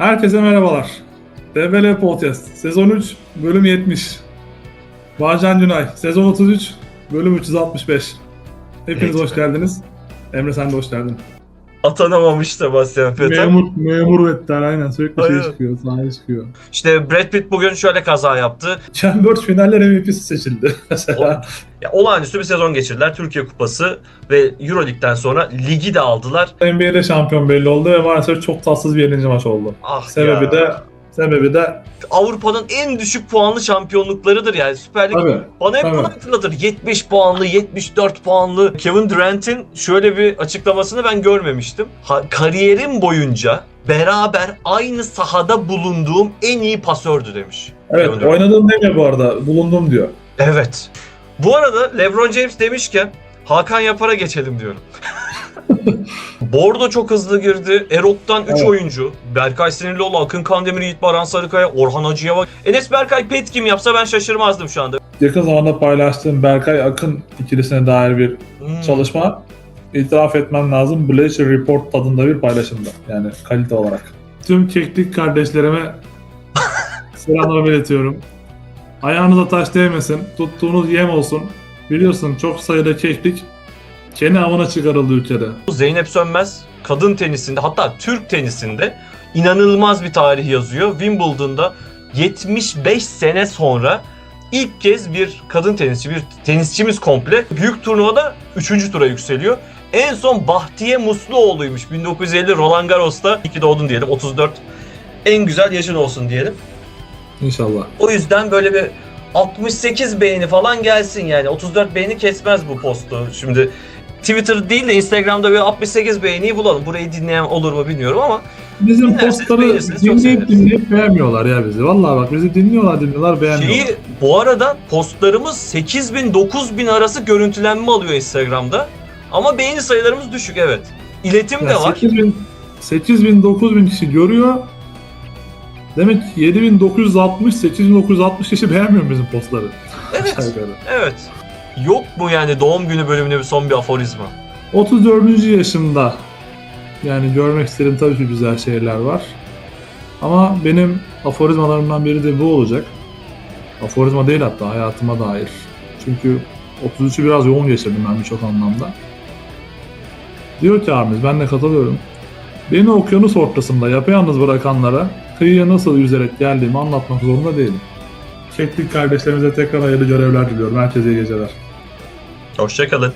Herkese merhabalar. DBL Podcast sezon 3 bölüm 70. Bağcan Günay sezon 33 bölüm 365. Hepiniz Evet. hoş geldiniz. Emre sen de hoş geldin. Atanamamış Sebastian Vettel. Memur, memur Vettel aynen sürekli şey Aynen. çıkıyor, sahaya çıkıyor. İşte Brad Pitt bugün şöyle kaza yaptı. Chambers finaller MVP'si seçildi mesela. Ya, olağanüstü bir sezon geçirdiler. Türkiye Kupası ve Euroleague'den sonra ligi de aldılar. NBA'de şampiyon belli oldu ve maalesef çok tatsız bir 50. maç oldu. Ah Sebebi ya. de sebebi de Avrupa'nın en düşük puanlı şampiyonluklarıdır yani. Süper Lig tabii bana hep tabii. bunu hatırlatır. 70 puanlı, 74 puanlı. Kevin Durant'in şöyle bir açıklamasını ben görmemiştim. Ha, kariyerim boyunca beraber aynı sahada bulunduğum en iyi pasördü demiş. Evet Kevin Durant. oynadığım demiyor bu arada bulundum diyor. Evet. Bu arada LeBron James demişken Hakan Yapar'a geçelim diyorum. Bordo çok hızlı girdi. Erok'tan 3 Evet. oyuncu. Berkay Sinirlioğlu, Akın Kandemir, Yiğit Baran Sarıkaya, Orhan Hacı'ya bak. Enes Berkay pet kim yapsa ben şaşırmazdım şu anda. Yakın zamanda paylaştığım Berkay Akın ikilisine dair bir Hmm. çalışma itiraf etmem lazım. Bleacher Report tadında bir paylaşımda. Yani kalite olarak. Tüm keklik kardeşlerime selamlarımı iletiyorum. Ayağınıza taş değmesin. Tuttuğunuz yem olsun. Biliyorsun çok sayıda keklik kendi avına çıkarıldı ülkede. Zeynep Sönmez kadın tenisinde hatta Türk tenisinde inanılmaz bir tarih yazıyor. Wimbledon'da 75 sene sonra ilk kez bir kadın tenisçi, bir tenisçimiz komple büyük turnuvada 3. tura yükseliyor. En son Bahtiye Musluoğlu'ymuş 1950 Roland Garros'ta. İyi ki doğdun diyelim 34. En güzel yaşın olsun diyelim. İnşallah. O yüzden böyle bir 68 beğeni falan gelsin yani. 34 beğeni kesmez bu postu. Şimdi Twitter değil de Instagram'da bir 68 beğeniyi bulalım. Burayı dinleyen olur mu bilmiyorum ama Bizim Dinlerseniz postları beğenirsiniz, çok dinleyip seviniriz. dinleyip beğenmiyorlar ya bizi. Vallahi bak bizi dinliyorlar dinliyorlar beğenmiyorlar. şeyi bu arada postlarımız 8000 9000 arası görüntülenme alıyor Instagram'da. Ama beğeni sayılarımız düşük evet. İletim de var. 8000 8000 9000 kişi görüyor. Demek ki 7960 8960 kişi beğenmiyor bizim postları. Evet. Aşağı yukarı. Evet. Yok mu yani doğum günü bölümüne bir son bir aforizma? 34. yaşımda yani görmek istediğim tabii ki güzel şeyler var. Ama benim aforizmalarımdan biri de bu olacak. Aforizma değil hatta hayatıma dair. Çünkü 33'ü biraz yoğun geçirdim ben birçok anlamda. Diyor ki abimiz ben de katılıyorum. Beni okyanus ortasında yapayalnız bırakanlara kıyıya nasıl yüzerek geldiğimi anlatmak zorunda değilim. Keklik kardeşlerimize tekrar hayırlı görevler diliyorum. Herkese iyi geceler. Hoşçakalın.